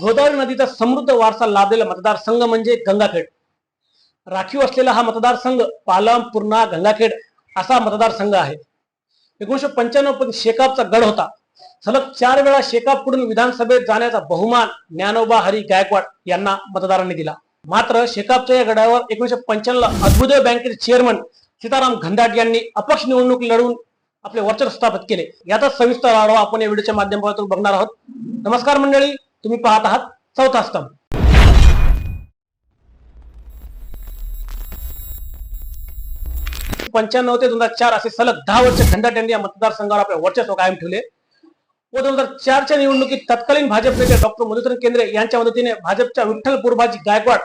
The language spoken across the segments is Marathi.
गोदावरी नदीचा समृद्ध वारसा लाभलेला मतदारसंघ म्हणजे गंगाखेड. राखीव असलेला हा मतदारसंघ पालम पूर्णा गंगाखेड असा मतदारसंघ आहे. एकोणीशे पंच्याण्णवमध्ये शेकापचा गड होता. सलग चार वेळा शेकापकडून विधानसभेत जाण्याचा बहुमान ज्ञानोबा हरी गायकवाड यांना मतदारांनी दिला. मात्र शेकापच्या या गडावर एकोणीशे पंच्याण्णव अद्भुदय बँकेचे चेअरमन सीताराम घनदाट यांनी अपक्ष निवडणूक लढवून आपले वर्चस्व स्थापित केले. याचा सविस्तर आढावा आपण या व्हिडिओच्या माध्यमातून बघणार आहोत. नमस्कार मंडळी. तुम्ही पाहत आहात चौथा स्तंभ. पंच्याण्णव ते दोन हजार चार असे सलग दहा वर्ष खंडाट यांनी या मतदारसंघावर आपले वर्चस्व कायम ठेवले. व दोन हजार चारच्या निवडणुकीत तत्कालीन भाजप नेते डॉक्टर मधुसूदन केंद्रे यांच्या मदतीने भाजपच्या विठ्ठल पुरभाजी गायकवाड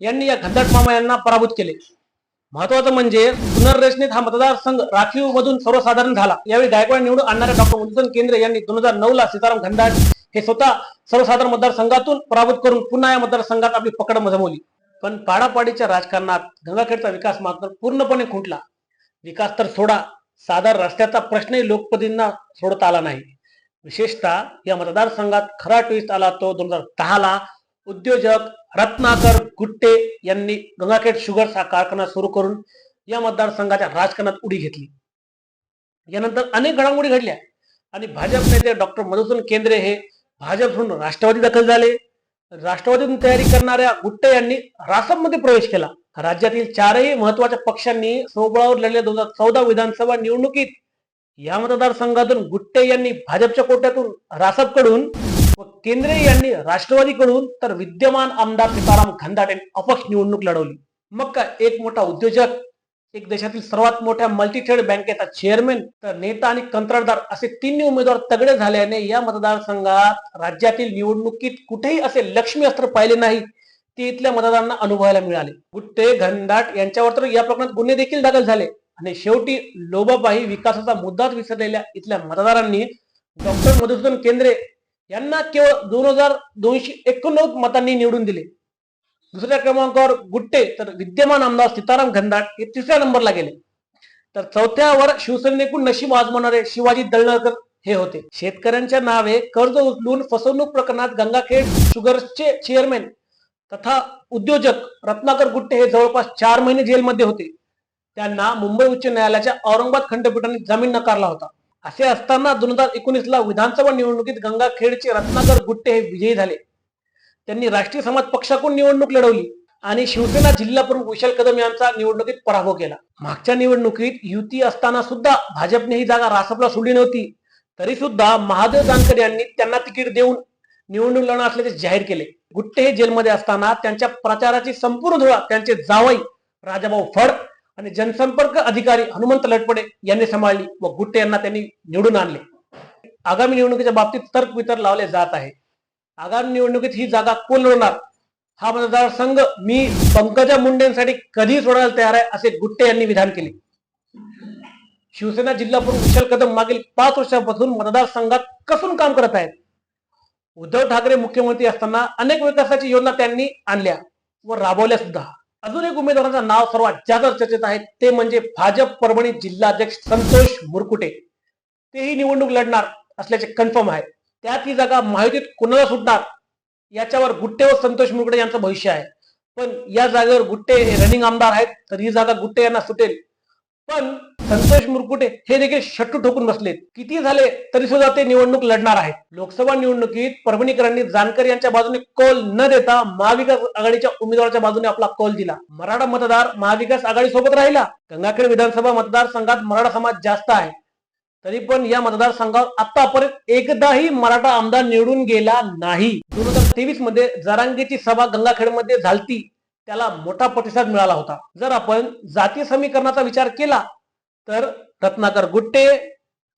यांनी या घनदाट मामा यांना पराभूत केले. महत्वाचं म्हणजे पुनर्रचनेत हा मतदारसंघ राखीव मधून सर्वसाधारण झाला. यावेळी गायकवाड निवडून आणणाऱ्या डॉक्टर मधुसूदन केंद्रे यांनी दोन हजार नऊ ला सीताराम घनदाट हे स्वतः सर्वसाधारण मतदारसंघातून पराभूत करून पुन्हा या मतदारसंघात आपली पकड जमवली पण पाडापाडीच्या राजकारणात गंगाखेडचा विकास मात्र पूर्णपणे खुंटला. विकास तर सोडा साधार रस्त्याचा प्रश्नही लोकप्रतिनिधींना सोडता आला नाही. विशेषतः या मतदारसंघात खरा ट्विस्ट आला तो दोन हजार दहाला उद्योजक रत्नाकर गुट्टे यांनी गंगाखेड शुगर हा कारखाना सुरू करून या मतदारसंघाच्या राजकारणात उडी घेतली. यानंतर अनेक घडामोडी घडल्या. आणि भाजप नेते डॉक्टर मधुसूदन केंद्रे हे भाजप सोडून राष्ट्रवादी दाखल झाले. राष्ट्रवादीतून तयारी करणाऱ्या गुट्टे यांनी रासपमध्ये प्रवेश केला. राज्यातील चारही महत्त्वाच्या पक्षांनी सोबळावर लढलेल्या दोन हजार चौदा विधानसभा निवडणुकीत या मतदारसंघातून गुट्टे यांनी भाजपच्या कोट्यातून रासपकडून व केंद्रे यांनी राष्ट्रवादीकडून तर विद्यमान आमदार सीताराम खंदाट यांनी अपक्ष निवडणूक लढवली. मग काय? एक मोठा उद्योजक एक देशातील सर्वात मोठ्या मल्टीट्रेड बँकेचा चेअरमॅन तर नेता आणि कंत्राटदार असे तिन्ही उमेदवार तगडे झाल्याने या मतदारसंघात राज्यातील निवडणुकीत कुठेही असे लक्ष्मी अस्त्र पाहिले नाही ते इथल्या मतदारांना अनुभवायला मिळाले. गुट्टे घनदाट यांच्यावर तर या प्रकरणात गुन्हे देखील दाखल झाले. आणि शेवटी लोबाबाई विकासाचा मुद्दाच विसरलेल्या इथल्या मतदारांनी डॉक्टर मधुसूदन केंद्रे यांना केवळ दोन हजार दोनशे एकोणनव्वद मतांनी निवडून दिले. दुसऱ्या क्रमांकावर गुट्टे तर विद्यमान आमदार सीताराम घनदाट हे तिसऱ्या नंबरला गेले. तर चौथ्यावर शिवसेनेकडून नशीब आजमावणारे शिवाजी दळणकर हे होते. शेतकऱ्यांच्या नावे कर्ज उचलून फसवणूक प्रकरणात गंगाखेड शुगर्सचे चेअरमॅन तथा उद्योजक रत्नाकर गुट्टे हे जवळपास चार महिने जेलमध्ये होते. त्यांना मुंबई उच्च न्यायालयाच्या औरंगाबाद खंडपीठाने जामीन नकारला होता. असे असताना दोन हजार एकोणीस ला विधानसभा निवडणुकीत गंगाखेडचे रत्नाकर गुट्टे हे विजयी झाले. त्यांनी राष्ट्रीय समाज पक्षाकडून निवडणूक लढवली आणि शिवसेना जिल्हा प्रमुख विशाल कदम यांचा निवडणुकीत पराभव केला. मागच्या निवडणुकीत युती असताना सुद्धा भाजपने ही जागा रासपला सोडली नव्हती. तरी सुद्धा महादेव जानकर यांनी त्यांना तिकीट देऊन निवडणूक लढणार असल्याचे जाहीर केले. गुट्टे हे जेलमध्ये असताना त्यांच्या प्रचाराची संपूर्ण धुळा त्यांचे जावई राजाभाऊ फड आणि जनसंपर्क अधिकारी हनुमंत लटपडे यांनी सांभाळली व गुट्टे यांना त्यांनी निवडून आणले. आगामी निवडणुकीच्या बाबतीत तर्क वितर्क लावले जात आहे. आगामी निवडणुकीत ही जागा कोण लढणार हा मतदारसंघ मी पंकजा मुंडेंसाठी कधी सोडायला तयार आहे असे गुट्टे यांनी विधान केले. शिवसेना जिल्हा प्रमुख विशाल कदम मागील पाच वर्षापासून मतदारसंघात कसून काम करत आहेत? उद्धव ठाकरे मुख्यमंत्री असताना अनेक विकासाची योजना त्यांनी आणल्या व राबवल्या सुद्धा. अजून एक उमेदवाराचं नाव सर्वात जास्त चर्चेत आहे ते म्हणजे भाजप परभणी जिल्हाध्यक्ष संतोष मुरकुटे. तेही निवडणूक लढणार असल्याचे कन्फर्म आहे. त्यात ही जागा महायुतीत कुणाला सुटणार? याच्यावर गुट्टे व संतोष मुरकुटे यांचं भविष्य आहे. पण या जागेवर गुट्टे हे रनिंग आमदार आहेत तर ही जागा गुट्टे यांना सुटेल. पण संतोष मुरकुटे हे देखील शट्टू ठोकून बसलेत. किती झाले तरी सुद्धा ते निवडणूक लढणार आहेत. लोकसभा निवडणुकीत परभणीकरांनी जानकर यांच्या बाजूने कौल न देता महाविकास आघाडीच्या उमेदवाराच्या बाजूने आपला कौल दिला. मराठा मतदार महाविकास आघाडी सोबत राहिला. गंगाखेड विधानसभा मतदारसंघात मराठा समाज जास्त आहे. तरी पण या मतदारसंघावर आतापर्यंत एकदाही मराठा आमदार निवडून गेला नाही. दोन हजार तेवीसमध्ये जरांगेची सभा गंगाखेडमध्ये झालती. त्याला मोठा प्रतिसाद मिळाला होता. जर आपण जाती समीकरणाचा विचार केला तर रत्नाकर गुट्टे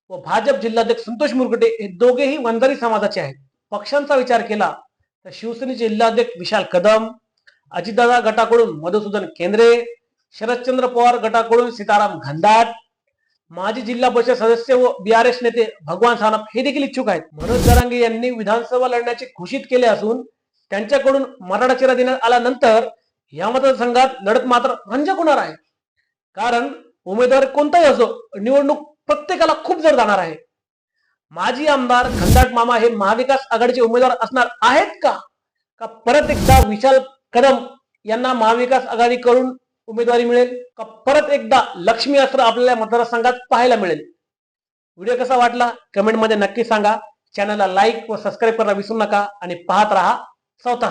व भाजप जिल्हाध्यक्ष संतोष मुरगुटे हे दोघेही वंजारी समाजाचे आहेत. पक्षांचा विचार केला तर शिवसेनेचे जिल्हाध्यक्ष विशाल कदम अजितदादा गटाकडून मधुसूदन केंद्रे शरदचंद्र पवार गटाकडून सीताराम घनदाट माजी जिल्हा परिषद सदस्य व बीआरएस नेते भगवान सानप हे देखील इच्छुक आहेत. मनोज जरांगे यांनी विधानसभा लढण्याचे घोषित केले असून त्यांच्याकडून मराठा चेहरा देण्यात आल्यानंतर या मतदारसंघात लढत मात्र रंजक होणार आहे. कारण उमेदवार कोणताही असो निवडणूक प्रत्येकाला खूप जर जाणार आहे. माजी आमदार खंदाट मामा हे महाविकास आघाडीचे उमेदवार असणार आहेत का? का परत एकदा विशाल कदम यांना महाविकास आघाडीकडून उमेदवारी मिळेल का परत एकदा लक्ष्मी अस्त्र आपल्याला मतदारसंघात पाहायला मिळेल? व्हिडिओ कसा वाटला? कमेंटमध्ये नक्की सांगा. चॅनलला लाईक व सबस्क्राईब करायला विसरू नका आणि पाहत राहा. चौथा